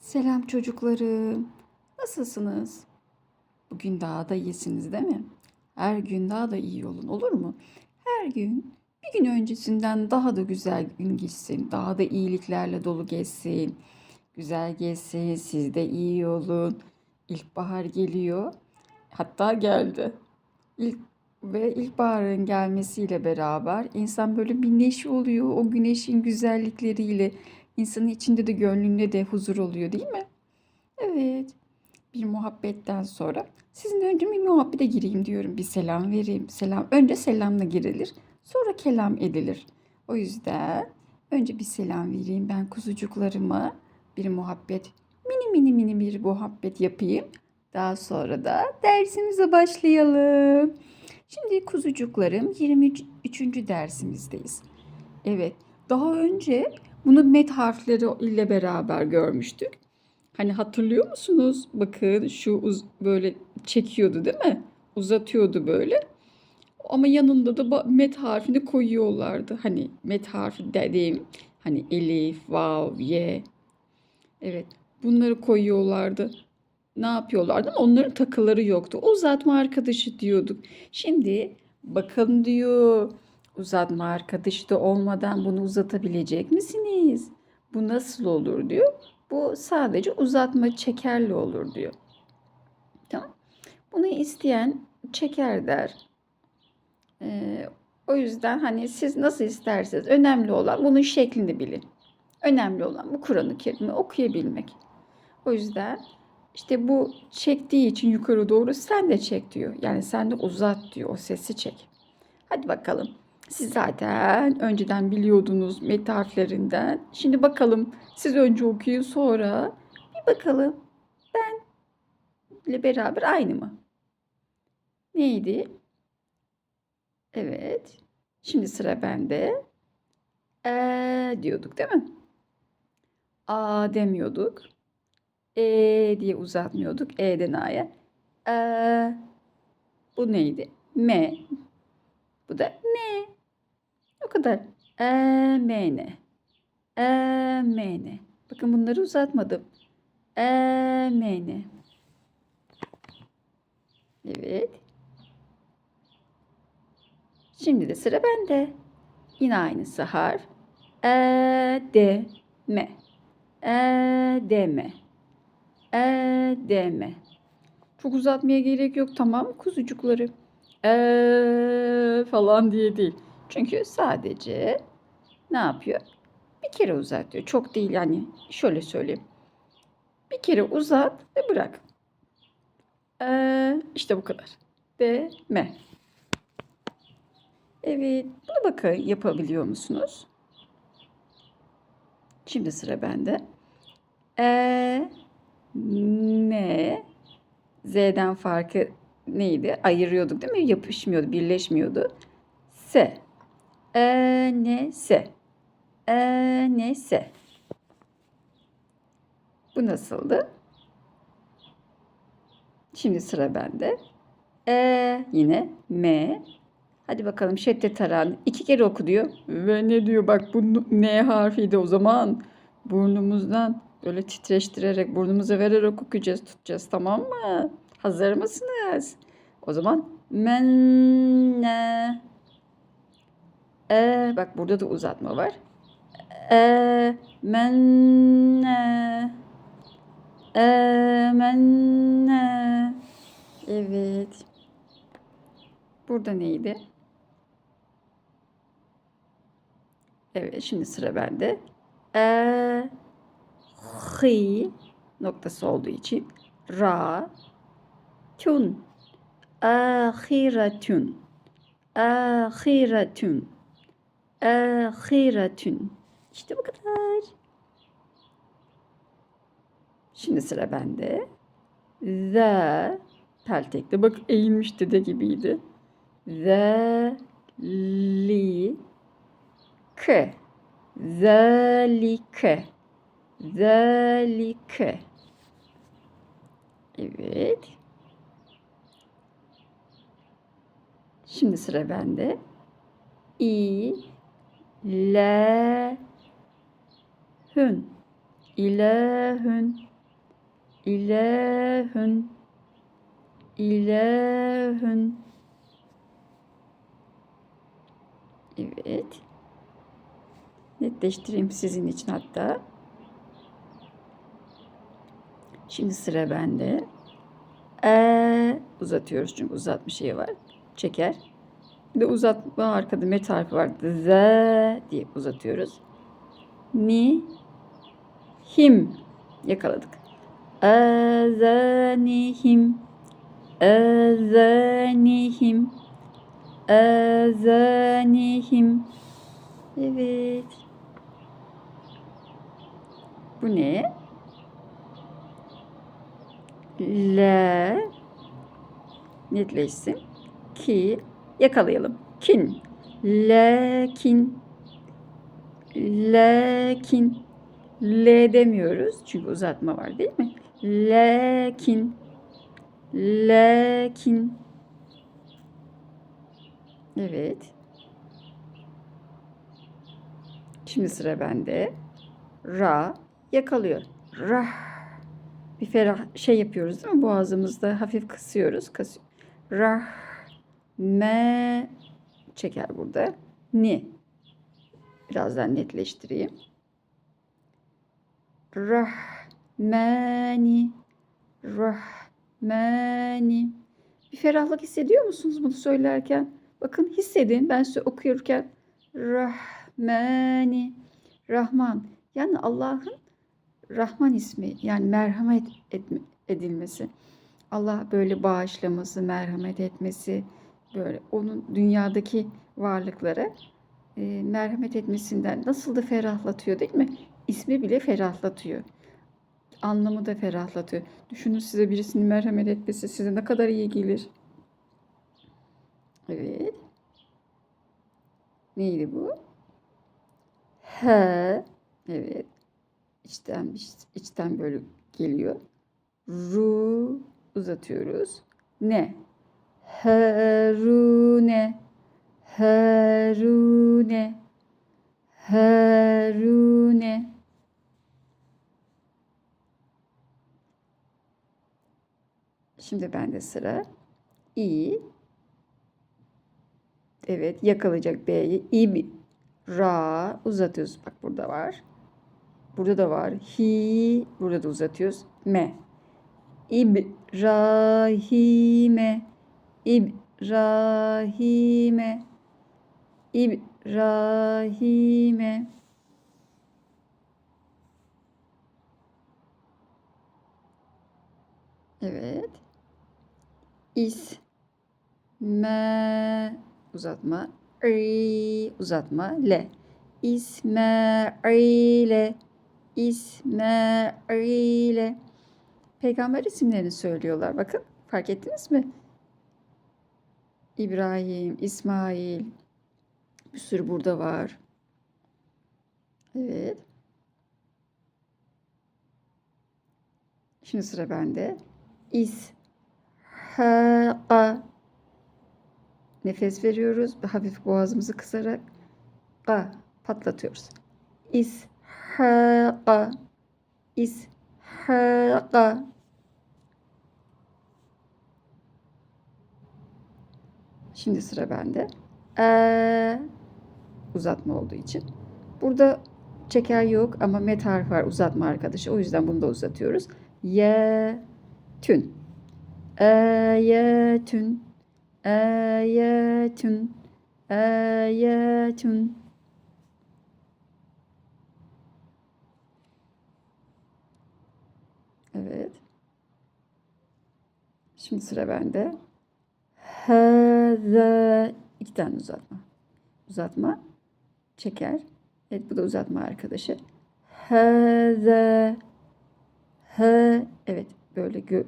Selam çocuklarım. Nasılsınız? Bugün daha da iyisiniz değil mi? Her gün daha da iyi olun olur mu? Her gün bir gün öncesinden daha da güzel gün geçsin. Daha da iyiliklerle dolu geçsin. Güzel geçsin. Siz de iyi olun. İlkbahar geliyor. Hatta geldi. İlk ve ilkbaharın gelmesiyle beraber insan böyle bir neşe oluyor. O güneşin güzellikleriyle insanın içinde de gönlünde de huzur oluyor değil mi? Evet. Bir muhabbetten sonra sizin önce bir muhabbete gireyim diyorum. Bir selam vereyim. Selam. Önce selamla girilir. Sonra kelam edilir. O yüzden önce bir selam vereyim ben kuzucuklarıma. Bir muhabbet, mini mini mini bir muhabbet yapayım. Daha sonra da dersimize başlayalım. Şimdi kuzucuklarım 23. dersimizdeyiz. Evet, daha önce bunu met harfleri ile beraber görmüştük. Hani hatırlıyor musunuz? Bakın şu uz- böyle çekiyordu değil mi? Uzatıyordu böyle. Ama yanında da met harfini koyuyorlardı. Hani met harfi dediğim hani elif, vav, ye. Evet, bunları koyuyorlardı. Ne yapıyorlardı? Onların takıları yoktu. Uzatma arkadaşı diyorduk. Şimdi bakalım diyor. Uzatma arkadaşı da olmadan bunu uzatabilecek misiniz? Bu nasıl olur diyor. Bu sadece uzatma çekerli olur diyor. Tamam. Bunu isteyen çeker der. Ee, o yüzden hani siz nasıl isterseniz önemli olan bunun şeklini bilin. Önemli olan bu Kur'an-ı Kerim'i okuyabilmek. O yüzden işte bu çektiği için yukarı doğru sen de çek diyor. Yani sen de uzat diyor o sesi çek. Hadi bakalım. Siz zaten önceden biliyordunuz met harflerinden. Şimdi bakalım siz önce okuyun sonra bir bakalım ben ile beraber aynı mı? Neydi? Evet. Şimdi sıra bende. E diyorduk değil mi? A demiyorduk. E diye uzatmıyorduk. E'den A'ya. E, bu neydi? M. Bu da M. O kadar. E, M, N. E, M, N. Bakın bunları uzatmadım. E, M, N. Evet. Şimdi de sıra bende. Yine aynısı harf. E, D, M. E, D, M. E, D, M. Çok uzatmaya gerek yok tamam kuzucukları? E, falan diye değil. Çünkü sadece ne yapıyor? Bir kere uzatıyor. Çok değil yani şöyle söyleyeyim. Bir kere uzat ve bırak. E, işte bu kadar. D, M. Evet. Bunu bakın yapabiliyor musunuz? Şimdi sıra bende. E, M, Z'den farkı neydi? Ayırıyorduk değil mi? Yapışmıyordu, birleşmiyordu. S. E. E, N, S. Bu nasıldı? Şimdi sıra bende. E, yine M, Hadi bakalım şeddet taran. İki kere oku diyor. Ve ne diyor bak bu N harfiydi o zaman. Burnumuzdan böyle titreştirerek burnumuza vererek okuyacağız tutacağız tamam mı? Hazır mısınız? O zaman men ne? E, bak burada da uzatma var. E, men ne? E, men ne? Evet. Burada neydi? Evet, şimdi sıra bende. E, hi noktası olduğu için ra tun ahiratun ahiratun ahiratun İşte bu kadar. Şimdi sıra bende. The peltekte. Bak eğilmiş dede gibiydi. The li k zalike zalike evet. Şimdi sıra bende. İ la hün ilahün İlehün. İlehün. Evet. Netleştireyim sizin için hatta. Şimdi sıra bende. E uzatıyoruz çünkü uzatma şeyi var. Çeker. Bir de uzatma arkada met harfi var. Z diye uzatıyoruz. Ni him yakaladık. Ezanihim Ezanihim Ezanihim Evet. Bu ne? L netleşsin. Ki yakalayalım. Kin. Lekin. Lekin. L demiyoruz. Çünkü uzatma var değil mi? Lekin. Lekin. Evet. Şimdi sıra bende. Ra yakalıyor. Rah. Bir ferah şey yapıyoruz değil mi? Boğazımızda hafif kısıyoruz. Kısıyor. Rah. Me çeker burada. Ni. Birazdan netleştireyim. Rahmani. Rahmani. Bir ferahlık hissediyor musunuz bunu söylerken? Bakın hissedin. Ben size okuyorken Rahmani. Rahman. Yani Allah'ın Rahman ismi. Yani merhamet edilmesi. Allah böyle bağışlaması, merhamet etmesi, böyle onun dünyadaki varlıklara e, merhamet etmesinden nasıl da ferahlatıyor değil mi? İsmi bile ferahlatıyor. Anlamı da ferahlatıyor. Düşünün size birisinin merhamet etmesi size ne kadar iyi gelir. Evet. Neydi bu? He. Evet. İçten içten böyle geliyor. Ru uzatıyoruz. Ne? Herune. Herune. Herune. Şimdi bende sıra. İ. Evet yakalayacak B'yi. İ. Ra uzatıyoruz. Bak burada var. Burada da var. Hi. Burada da uzatıyoruz. Me. İbrahime. İbrahime. İbrahime. Evet. İs. Me. Uzatma. İ. Uzatma. Le. İsmail'e. İsmail'e. Peygamber isimlerini söylüyorlar. Bakın fark ettiniz mi? İbrahim, İsmail. Bir sürü burada var. Evet. Şimdi sıra bende. İshaqa. Nefes veriyoruz. Hafif boğazımızı kısarak. Ga patlatıyoruz. İshaqa. İshaqa. Şimdi sıra bende. Ee, uzatma olduğu için. Burada çeker yok ama met harf var uzatma arkadaşı. O yüzden bunu da uzatıyoruz. Ye tün. Ayetün. Ayetün. Ayetün. Evet. Şimdi sıra bende. Hâzâ. İki tane uzatma. Uzatma. Çeker. Evet bu da uzatma arkadaşı. Hâzâ. He. Evet böyle gö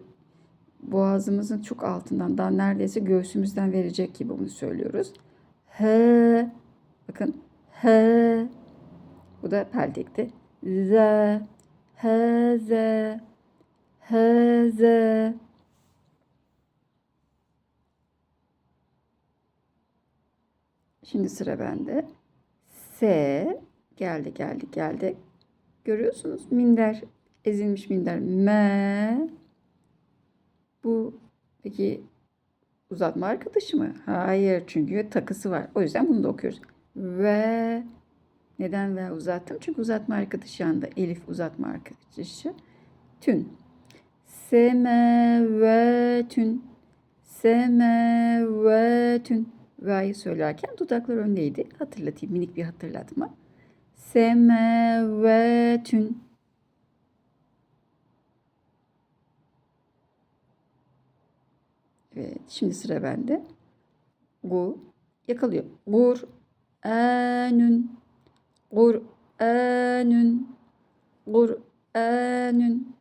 boğazımızın çok altından daha neredeyse göğsümüzden verecek gibi bunu söylüyoruz. He. Bakın. He. Bu da peltekti. Z. He. Z. He. Z. Şimdi sıra bende. S geldi geldi geldi. Görüyorsunuz minder ezilmiş minder me. Bu peki uzatma arkadaşı mı? Hayır çünkü takısı var. O yüzden bunu da okuyoruz. Ve neden ve uzattım? Çünkü uzatma arkadaşı anda elif uzatma arkadaşı. Tün. Semevetün. Semevetün. Ve'yi söylerken dudaklar öndeydi. Hatırlatayım minik bir hatırlatma. Semevetün. Evet, şimdi sıra bende. Gu yakalıyor. Gur anun Gur anun Gur anun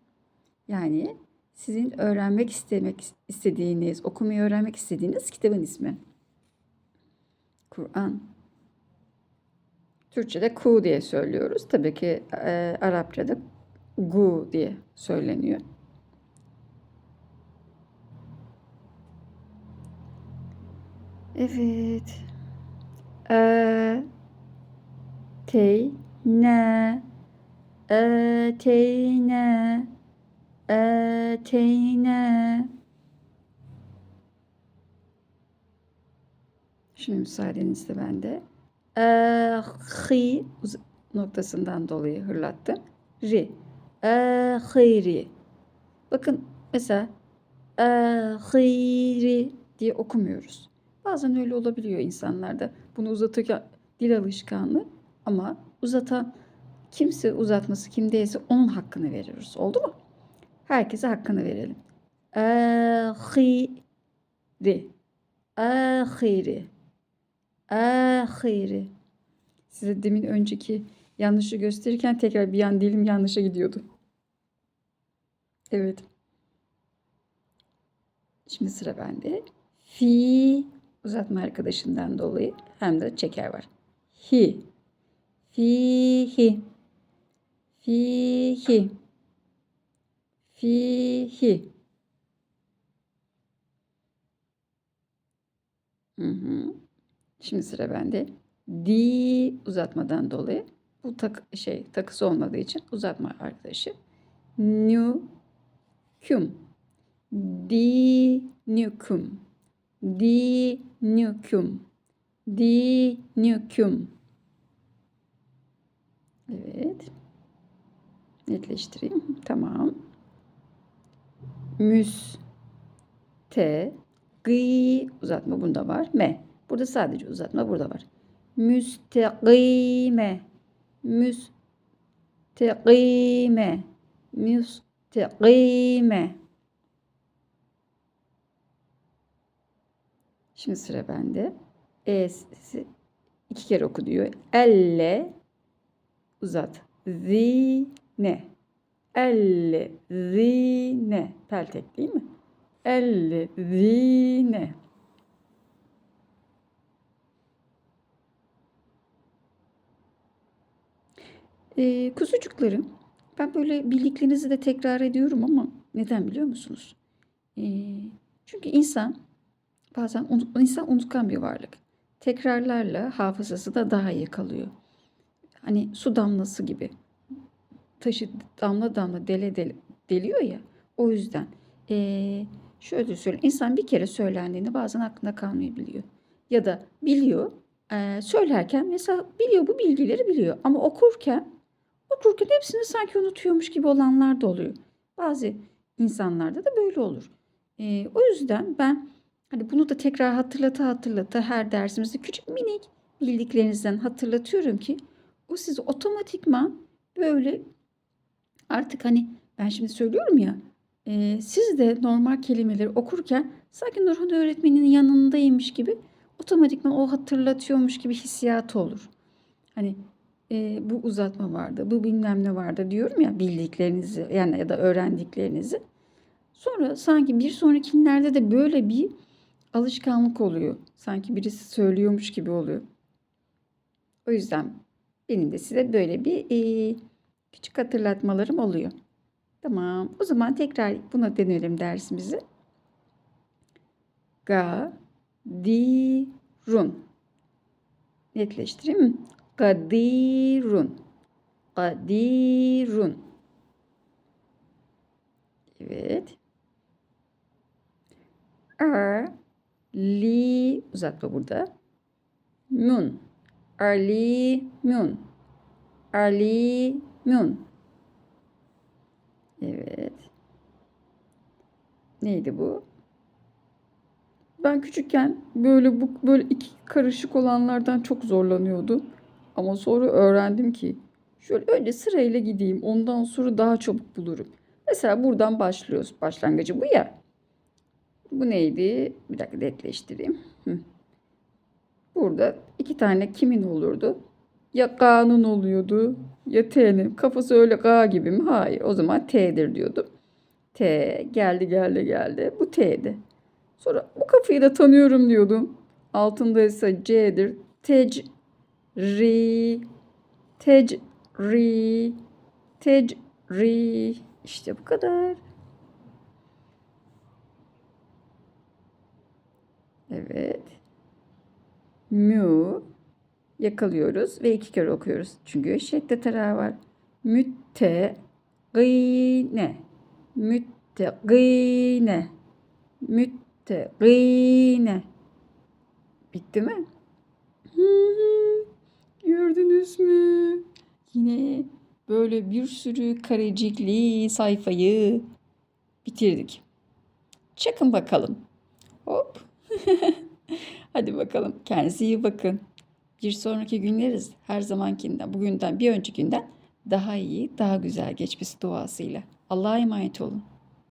Yani sizin öğrenmek istemek istediğiniz, okumayı öğrenmek istediğiniz kitabın ismi. Kur'an. Türkçe'de ku diye söylüyoruz. Tabii ki e, Arapça'da gu diye söyleniyor. Evet. E, tey ne e, tey ne e, tey ne Şimdi müsaadenizle ben de ahi noktasından dolayı hırlattım. Ri. Ahiri. Bakın mesela ahiri diye okumuyoruz. Bazen öyle olabiliyor insanlarda. Bunu uzatırken dil alışkanlığı ama uzatan kimse uzatması kimdeyse onun hakkını veriyoruz. Oldu mu? Herkese hakkını verelim. Ahiri. Ahiri. Ahiri. Size demin önceki yanlışı gösterirken tekrar bir an dilim yanlışa gidiyordu. Evet. Şimdi sıra bende. Fi uzatma arkadaşından dolayı hem de çeker var. Hi. Fihi. Fihi. Fihi. Hı hı. Şimdi sıra bende. Di uzatmadan dolayı bu tak şey takısı olmadığı için uzatma arkadaşı. Nü küm. Di nüküm. Di nüküm. Di nüküm. Evet. Netleştireyim. Tamam. Müs te gı uzatma bunda var. Me. Burada sadece uzatma burada var. Müstekime. Müstekime. Müstekime. Şimdi sıra bende. E'si iki kere oku diyor. Elle uzat. Zine. Elle zine. Peltek değil mi? Elle zine. Ee, kuzucuklarım, ben böyle bildiklerinizi de tekrar ediyorum ama neden biliyor musunuz? Ee, çünkü insan bazen unut, insan unutkan bir varlık. Tekrarlarla hafızası da daha iyi kalıyor. Hani su damlası gibi. Taşı damla damla dele dele deliyor ya. O yüzden ee, şöyle söyleyeyim. İnsan bir kere söylendiğinde bazen aklında kalmayabiliyor. Ya da biliyor. E, söylerken mesela biliyor bu bilgileri biliyor. Ama okurken Okurken hepsini sanki unutuyormuş gibi olanlar da oluyor. Bazı insanlarda da böyle olur. E, o yüzden ben hani bunu da tekrar hatırlata hatırlata her dersimizde küçük minik bildiklerinizden hatırlatıyorum ki o sizi otomatikman böyle artık hani ben şimdi söylüyorum ya e, siz de normal kelimeleri okurken sanki Nurhan öğretmeninin yanındaymış gibi otomatikman o hatırlatıyormuş gibi hissiyatı olur. Hani e, bu uzatma vardı, bu bilmem ne vardı diyorum ya bildiklerinizi yani ya da öğrendiklerinizi. Sonra sanki bir sonrakilerde de böyle bir alışkanlık oluyor. Sanki birisi söylüyormuş gibi oluyor. O yüzden benim de size böyle bir e, küçük hatırlatmalarım oluyor. Tamam. O zaman tekrar buna deneyelim dersimizi. Ga, di, run. Netleştireyim mi? Kadirun. Kadirun. Evet. Er, li, uzatma burada. Mun. Ali, mun. Ali, mun. Evet. Neydi bu? Ben küçükken böyle bu böyle iki karışık olanlardan çok zorlanıyordum. Ama sonra öğrendim ki şöyle önce sırayla gideyim. Ondan sonra daha çabuk bulurum. Mesela buradan başlıyoruz. Başlangıcı bu ya. Bu neydi? Bir dakika netleştireyim. Burada iki tane kimin olurdu? Ya K'nın oluyordu ya T'nin. Kafası öyle K gibi mi? Hayır. O zaman T'dir diyordum. T geldi geldi geldi. Bu T'di. Sonra bu kafayı da tanıyorum diyordum. Altında ise C'dir. Tec ri tec ri tec ri işte bu kadar. Evet. Mü yakalıyoruz ve iki kere okuyoruz. Çünkü şeddet tarağı var. Mütte gıyne mütte gıyne mütte gıyne bitti mi? Hı hı. Gördünüz mü? Yine böyle bir sürü karecikli sayfayı bitirdik. Çakın bakalım. Hop. Hadi bakalım. Kendinize iyi bakın. Bir sonraki günleriz her zamankinden, bugünden bir öncekinden daha iyi, daha güzel geçmesi duasıyla. Allah'a emanet olun.